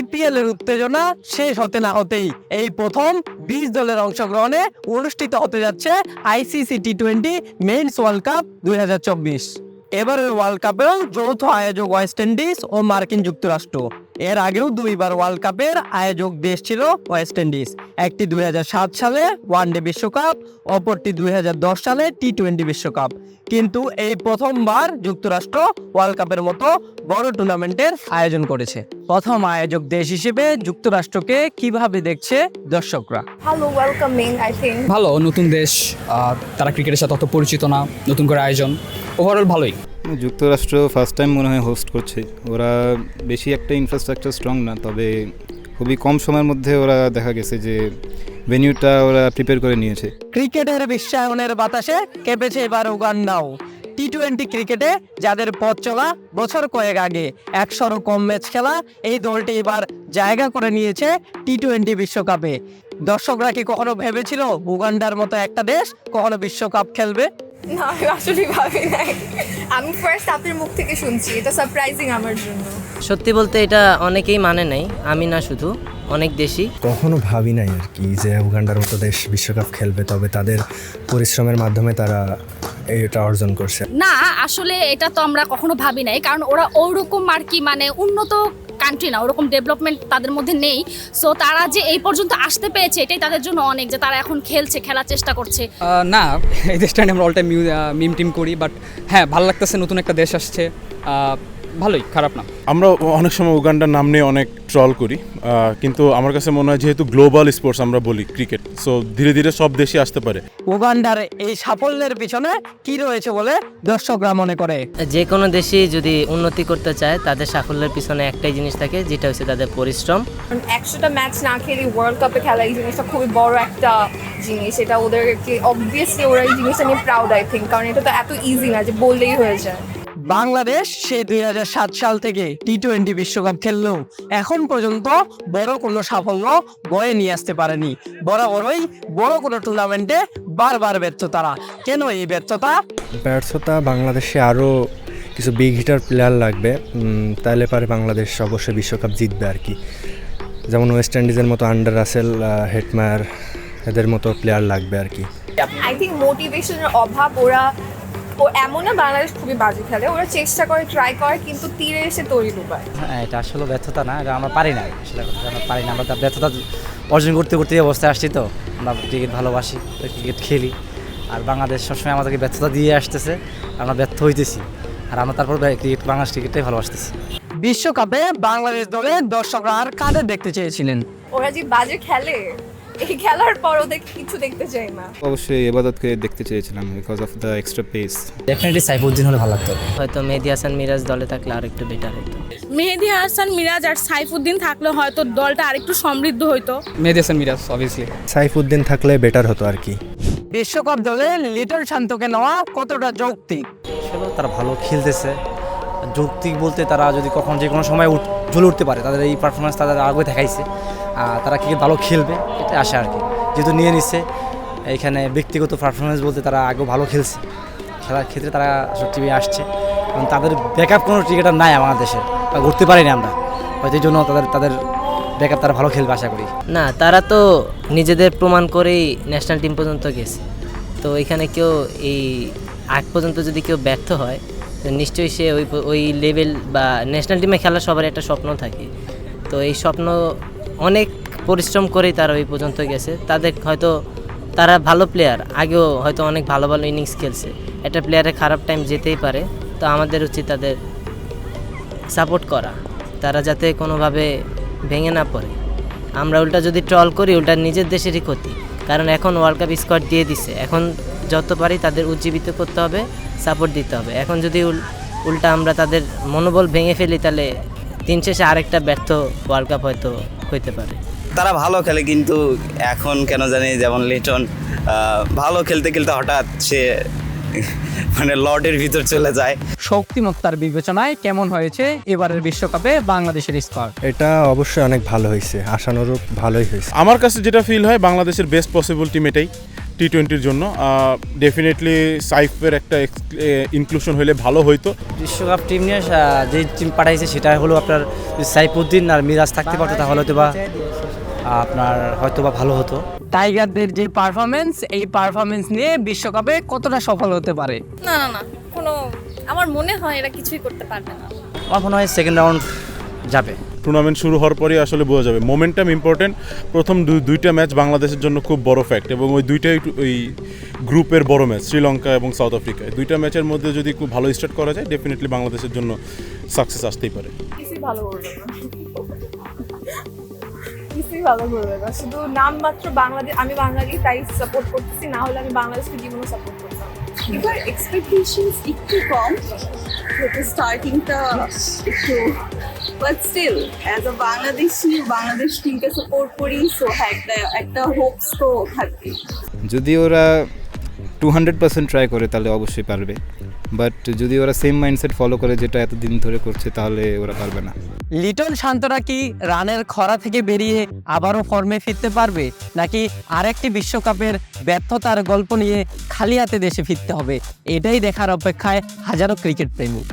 IPL এর উত্তেজনা শেষ হতে না হতেই এই প্রথম বিশ দলের অংশগ্রহণে অনুষ্ঠিত হতে যাচ্ছে ICC T twenty men's world cup দুই এবারের ওয়ার্ল্ড কাপেও যৌথ আয়োজক ওয়েস্ট ইন্ডিজ ও মার্কিন যুক্তরাষ্ট্র। এর আগেও দুইবার ওয়ার্ল্ড কাপের আয়োজক দেশ ছিল ওয়েস্ট ইন্ডিজ একটি দুই সালে ওয়ানডে বিশ্বকাপ অপরটি দুই হাজার দশ সালে টি টোয়েন্টি বিশ্বকাপ। কিন্তু এই প্রথমবার যুক্তরাষ্ট্র ওয়ার্ল্ড কাপের মতো বড় টুর্নামেন্টের আয়োজন করেছে। প্রথম আয়োজক দেশ হিসেবে যুক্তরাষ্ট্রকে কীভাবে দেখছে দর্শকরা? ভালো ওয়েলকামিং আই থিঙ্ক ভালো নতুন দেশ আহ, তারা ক্রিকেটের সাথে অত পরিচিত না নতুন করে আয়োজন। ওভারঅল ভালোই। যুক্তরাষ্ট্র ফার্স্ট টাইম মনে হয় হোস্ট করছে। ওরা বেশি একটা ইনফ্রাস্ট্রাকচার স্ট্রং না, তবে খুবই কম সময়ের মধ্যে ওরা দেখা গেছে যে ভেনিউটা ওরা প্রিপেয়ার করে নিয়েছে। ক্রিকেটের বিশ্বায়নের বাতাসে কেঁপেছে এবার উগান্ডাও। টি টোয়েন্টি ক্রিকেটে যাদের পথ চলা বছর কয়েক আগে একশোরও কম ম্যাচ খেলা, এই দলটি এবার জায়গা করে নিয়েছে টি টোয়েন্টি বিশ্বকাপে। দর্শকরা কি কখনো ভেবেছিল উগান্ডার মতো একটা দেশ কখনো বিশ্বকাপ খেলবে? না আমি আসলে ভাবি নাই। আমি ফার্স্ট আপনার মুখ থেকে শুনছি এটা সারপ্রাইজিং আমার জন্য। সত্যি বলতে এটা অনেকেই মানে নাই আমি না শুধু অনেক দেশই। কখনো ভাবি নাই আর কি যে উগান্ডার মতো দেশ বিশ্বকাপ খেলবে তবে তাদের পরিশ্রমের মাধ্যমে তারা এটা অর্জন করছে। না আসলে এটা তো আমরা কখনো ভাবি নাই কারণ ওরা ওরকম আর কি মানে উন্নত কান্ট্রি না, ওরকম ডেভেলপমেন্ট তাদের মধ্যে নেই। সো তারা যে এই পর্যন্ত আসতে পেরেছে, এটাই তাদের জন্য অনেক যে তারা এখন খেলছে, খেলার চেষ্টা করছে। না, এই দেশটা আমরা অল টাইম মিম টিম করি বাট হ্যাঁ ভালো লাগতেছে, নতুন একটা দেশ আসছে। ভালোই খারাপ না। আমরা অনেক সময় উগান্ডার নাম নিয়ে অনেক ট্রল করি কিন্তু আমার কাছে মনে হয় যেহেতু গ্লোবাল স্পোর্টস আমরা বলি ক্রিকেট সো ধীরে ধীরে সব দেশে আসতে পারে। উগান্ডার এই সাফল্যের পিছনে কি রয়েছে বলে দর্শকরা মনে করে? যে কোনো দেশই যদি উন্নতি করতে চায় তাদের সাফল্যের পিছনে একটাই জিনিস থাকে যেটা হচ্ছে তাদের পরিশ্রম। একশোটা ম্যাচ না খেলে ওয়ার্ল্ড কাপে খেলা এই জিনিসটা খুবই বড় একটা জিনিস। এটা ওদেরকে অবভিয়াসলি ওরা এই জিনিসটা নিয়ে প্রাউড আই থিঙ্ক কারণ এটা তো এত ইজি না যে বললেই হয়ে যায়। বাংলাদেশ সেই দু হাজার সাত সাল থেকে টি টোয়েন্টি বিশ্বকাপ খেললেও এখন পর্যন্ত বড় কোনো সাফল্য বয়ে নিয়ে আসতে পারেনি। বরাবরই বড় কোনো টুর্নামেন্টে বারবার ব্যর্থ তারা। কেন এই ব্যর্থতা? ব্যর্থতা বাংলাদেশে আরও কিছু বিগ হিটার প্লেয়ার লাগবে। তাহলে পারে বাংলাদেশ অবশ্যই বিশ্বকাপ জিতবে আর কি। যেমন ওয়েস্ট ইন্ডিজের মতো আন্ডার রাসেল হেটমায়ার এদের মতো প্লেয়ার লাগবে আর কি। আই থিঙ্ক মোটিভেশনের অভাব ওরা ও এমন না বাংলাদেশ খুবই বাজে খেলে। ওরা চেষ্টা করে ট্রাই করে কিন্তু তীরে এসে তৈরি ডুবায় হ্যাঁ এটা আসলে ব্যর্থতা না এটা আমরা পারি না। আসলে কথা আমরা পারি না আমরা ব্যর্থতা অর্জন করতে করতে এই অবস্থায় আসছি তো। আমরা ক্রিকেট ভালোবাসি ক্রিকেট খেলি। আর বাংলাদেশ সবসময় আমাদেরকে ব্যর্থতা দিয়ে আসতেছে আমরা ব্যর্থ হইতেছি। আর আমরা তারপর ক্রিকেট বাংলাদেশ ক্রিকেটটাই ভালোবাসতেছি। বিশ্বকাপে বাংলাদেশ দলে দর্শকরা আর কাদের দেখতে চেয়েছিলেন? ওরা যে বাজে খেলে এই খেলার পর ওদের কিছু দেখতে চাই না অবশ্যই এবাদতকে দেখতে চেয়েছিলাম because of the extra pace definitely Saifuddin হলে ভালো লাগতো। হয়তো মেহেদি হাসান মিরাজ দলে থাকলে আর একটু বেটার হতো মেহেদি হাসান মিরাজ আর সাইফুদ্দিন থাকলে হয়তো দলটা আরেকটু সমৃদ্ধ হতো মেহেদি হাসান মিরাজ অবভিয়াসলি সাইফুদ্দিন থাকলে বেটার হতো আর কি। বিশ্বকাপ দলে লিটল শান্তকে নেওয়া কতটা যৌক্তিক? আসলে তারা ভালো খেলতেছে। যৌক্তিক বলতে তারা যদি কখন যে কোনো সময় জ্বলে উঠতে পারে, তাদের এই পারফরমেন্স তাদের আগে দেখাইছে। তারা ক্রিকেট ভালো খেলবে এটা আশা আর কি। যেহেতু নিয়ে নিচ্ছে এখানে ব্যক্তিগত পারফরমেন্স বলতে তারা আগেও ভালো খেলছে। খেলার ক্ষেত্রে তারা টিমে আসছে। এবং তাদের ব্যাকআপ কোনো ক্রিকেটার নাই আমাদের দেশে ঘুরতে পারিনি আমরা। হয়তো এই জন্য তাদের তাদের ব্যাকআপ তারা ভালো খেলবে আশা করি। না, তারা তো নিজেদের প্রমাণ করেই ন্যাশনাল টিম পর্যন্ত গেছে। তো এখানে কেউ এই আগ পর্যন্ত যদি কেউ ব্যর্থ হয় নিশ্চয়ই সে ওই ওই লেভেল বা ন্যাশনাল টিমে খেলার সবার একটা স্বপ্ন থাকে। তো এই স্বপ্ন অনেক পরিশ্রম করেই তারা ওই পর্যন্ত গেছে। তাদের হয়তো তারা ভালো প্লেয়ার আগেও হয়তো অনেক ভালো ভালো ইনিংস খেলছে। একটা প্লেয়ারের খারাপ টাইম যেতেই পারে। তো আমাদের উচিত তাদের সাপোর্ট করা। তারা যাতে কোনোভাবে ভেঙে না পড়ে। আমরা উল্টা যদি ট্রল করি, উল্টা নিজের দেশেরই ক্ষতি। কারণ এখন ওয়ার্ল্ড কাপ স্কোয়াড দিয়ে দিছে। এখন যত পারি তাদের উজ্জীবিত করতে হবে সাপোর্ট দিতে হবে। এখন যদি উল- উল্টা আমরা তাদের মনোবল ভেঙে ফেলি, তাহলে দিন শেষে আরেকটা ব্যর্থ ওয়ার্ল্ড কাপ হয়তো হইতে পারে। তারা ভালো খেলে, কিন্তু এখন কেন জানি যেমন লিটন ভালো খেলতে খেলতে হঠাৎ সে মানে লর্ডের ভিতর চলে যায়। শক্তিমত্তার বিবেচনায় কেমন হয়েছে এবারের বিশ্বকাপে বাংলাদেশের স্কোয়াড? এটা অবশ্যই অনেক ভালো হয়েছে আশানুরূপ ভালোই হয়েছে। আমার কাছে যেটা ফিল হয় বাংলাদেশের বেস্ট পসিবল টিম এটাই টি টোয়েন্টির জন্য। ডেফিনেটলি সাইফের একটা ইনক্লুশন হলে ভালো হইতো। বিশ্বকাপ টিম নিয়ে যে টিম পাঠাইছে সেটা হলো আপনার সাইফুদ্দিন আর মিরাজ থাকতে পারতো তাহলে হয়তো বা আপনার হয়তো বা ভালো হতো। টাইগারদের যে পারফরমেন্স এই পারফরমেন্স নিয়ে বিশ্বকাপে কতটা সফল হতে পারে? না না না কোনো আমার মনে হয় এরা কিছুই করতে পারবে না। আমার মনে হয় সেকেন্ড রাউন্ড যাবে। টুর্নামেন্ট শুরু হওয়ার পরেই আসলে বোঝা যাবে। মোমেন্টাম ইম্পর্টেন্ট প্রথম দুই- দুইটা ম্যাচ বাংলাদেশের জন্য খুব বড় ফ্যাক্ট এবং ওই দুইটাই একটু- ওই গ্রুপের বড় ম্যাচ শ্রীলঙ্কা এবং সাউথ আফ্রিকায় দুইটা ম্যাচের মধ্যে যদি খুব ভালো স্টার্ট করা যায় ডেফিনেটলি বাংলাদেশের জন্য সাকসেস আসতেই পারে। ভালো কিছুই ভালো করবে না। শুধু নাম মাত্র বাংলাদেশ আমি বাঙালি, তাই সাপোর্ট করতেছি, না হলে আমি বাংলাদেশকে জীবনে সাপোর্ট করতাম এবার এক্সপেকটেশনস একটু কম, যেহেতু স্টার্টিংটা একটু but still as a Bangladeshi, Bangladesh টিমকে সাপোর্ট করি সো একটা একটা হোপস তো থাকবে যদি ওরা টু হান্ড্রেড পার্সেন্ট ট্রাই করে, তাহলে অবশ্যই পারবে। বাট যদি ওরা সেম মাইন্ডসেট ফলো করে যেটা এতদিন ধরে করছে, তাহলে ওরা পারবে না। লিটন শান্তরা কি রানের খরা থেকে বেরিয়ে আবারও ফর্মে ফিরতে পারবে? নাকি আরেকটি বিশ্বকাপের ব্যর্থতার গল্প নিয়ে খালি হাতে দেশে ফিরতে হবে? এটাই দেখার অপেক্ষায় হাজারো ক্রিকেট প্রেমী।